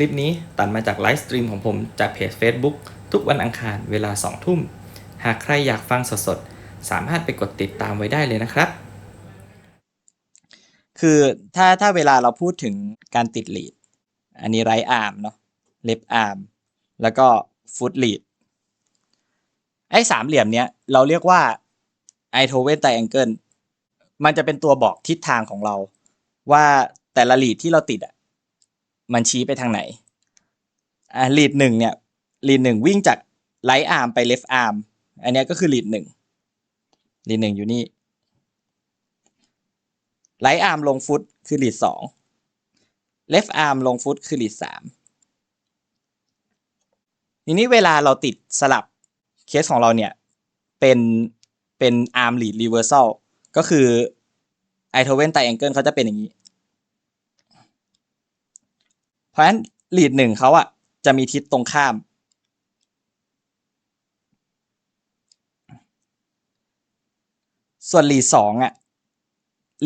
ลิปนี้ตัดมาจากไลฟ์สตรีมของผมจากเพจ Facebook ทุกวันอังคารเวลา 2 ทุ่ม หากใครอยากฟังสดๆ สามารถไปกดติดตามไว้ได้เลยนะครับ คือถ้าถ้าเวลาเราพูดถึงการติดลีด อันนี้ไรอาร์มเนาะเล็บอาร์มแล้วก็ฟุตลีด ไอ้สามเหลี่ยมเนี้ยเราเรียกว่าไอโทเวนไตแองเกิลมันจะเป็นตัวบอกทิศทางของเรา ว่าแต่ละลีดที่เราติดอะ มันชี้ไปทางไหนอ่าลีดหนึ่งเนี่ยลีดหนึ่งวิ่งจากไรอาร์มไปเลฟอาร์มอันนี้ก็คือลีดหนึ่งลีดหนึ่งอยู่นี่ไลท์อาร์มลงฟุตคือลีดสองเลฟอาร์มลงฟุตคือลีดสามทีนี้เวลาเราติดสลับเคสของเราเนี่ย เป็นเป็นอาร์มลีดรีเวอร์ซัลก็คือไอโทเวนไตแองเกิลเขาจะเป็นอย่างนี้ เพ ราะฉะนั้นลีดหนึ่งเขาอะจะมีทิศตรงข้าม ส่วนลีดสองอะ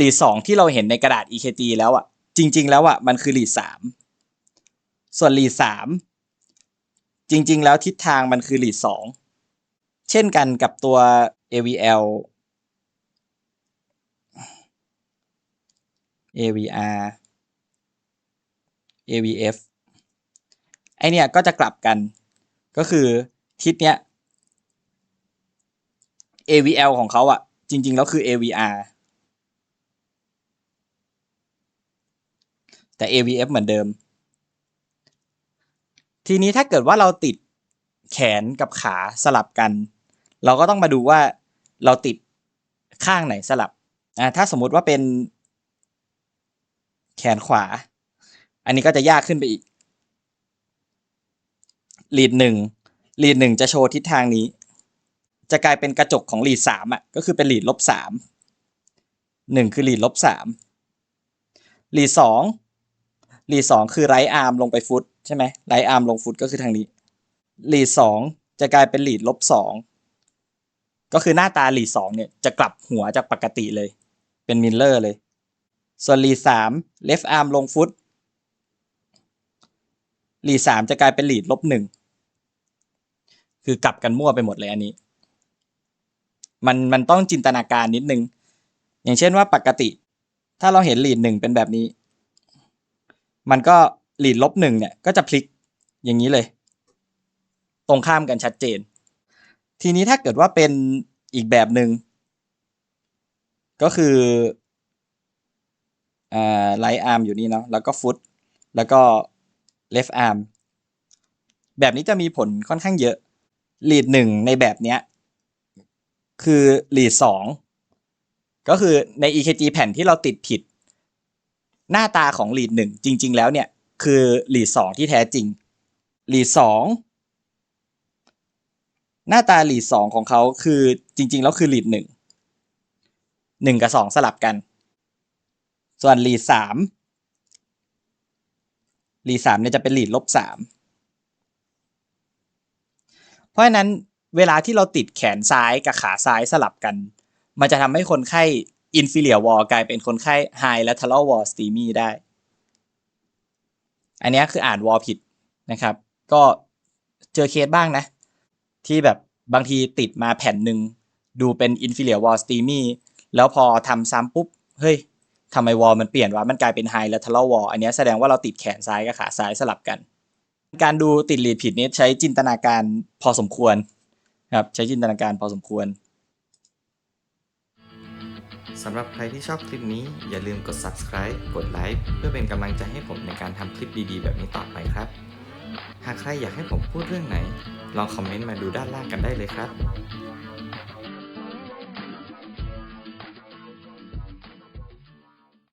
ลีดสองที่เราเห็นในกระดาษ EKG แล้วอะจริง ๆ แล้วอะมันคือลีดสามส่วนลีดสามจริง ๆ แล้วทิศทางมันคือลีดสองเช่นกันกับตัว AVL AVR AVF ไอเนี่ยก็จะกลับกัน ก็คือทิศเนี้ย AVL ของเขาอะจริง ๆ แล้วคือ AVR แต่ AVF เหมือนเดิม ทีนี้ถ้าเกิดว่าเราติดแขนกับขาสลับกัน เราก็ต้องมาดูว่าเราติดข้างไหนสลับอ่าถ้าสมมุติว่าเป็นแขนขวา อันนี้ก็จะยากขึ้นไปอีกลีดหนึ่งลีดหนึ่งจะโชว์ทิศทางนี้ จะกลายเป็นกระจกของลีดสามอะก็คือเป็นลีดลบสามหนึ่งคือลีดลบสามลีดสองลีดสองคือไรอาร์มลงไปฟุตใช่ไหมไรอาร์มลงฟุตก็คือทางนี้ลีดสองจะกลายเป็นลีดลบสองก็คือหน้าตาลีดสองเนี่ยจะกลับหัวจากปกติเลย เป็นมิลเลอร์เลย ส่วนลีดสามเลฟอาร์มลงฟุต ลีดสามจะกลายเป็นลีดลบหนึ่งคือกลับกันมั่วไปหมดเลยอันนี้ มันมันต้องจินตนาการนิดนึง อย่างเช่นว่าปกติ ถ้าเราเห็นลีดหนึ่งเป็นแบบนี้ มันก็ลีดลบหนึ่งเนี่ยก็จะพลิกอย่างนี้เลย ตรงข้ามกันชัดเจน ทีนี้ถ้าเกิดว่าเป็นอีกแบบหนึ่งก็คืออ่าไลท์อาร์มอยู่นี่เนาะแล้วก็ฟุตแล้วก็ เลฟอาร์มแบบนี้จะมีผลค่อนข้างเยอะลีดหนึ่งในแบบเนี้ย คือลีดสองก็คือใน EKG แผ่นที่เราติดผิด หน้าตาของลีดหนึ่งจริง ๆ แล้วเนี่ย คือลีดสองที่แท้จริงลีดสองหน้าตาลีดสองของเขาคือจริง ๆ แล้วคือลีดหนึ่งหนึ่งกับสองสลับกัน ส่วนลีดสาม ลีดสามเนี่ยจะเป็นลีดลบสามเพราะฉะนั้นเวลาที่เราติดแขนซ้ายกับขาซ้ายสลับกัน มันจะทำให้คนไข้ inferior wall กลายเป็นคนไข้ high lateral wall STEMI ได้ อันนี้คืออ่าน wall ผิดนะครับ ก็เจอเคสบ้างนะ ที่แบบบางทีติดมาแผ่นหนึ่ง ดูเป็น inferior wall STEMI แล้วพอทำซ้ำปุ๊บ เฮ้ย ทำไม wall มันเปลี่ยนวะมันกลายเป็น high lateral wall อันนี้แสดงว่าเราติดแขนซ้ายกับขาซ้ายสลับกัน การดูติดลีดผิดนี้ใช้จินตนาการพอสมควรครับใช้จินตนาการพอสมควรสำหรับใครที่ชอบคลิปนี้อย่าลืมกด subscribe กดไลค์เพื่อเป็นกำลังใจให้ผมในการทำคลิปดีๆ แบบนี้ต่อไปครับ หากใครอยากให้ผมพูดเรื่องไหน ลองคอมเมนต์มาดูด้านล่างกันได้เลยครับ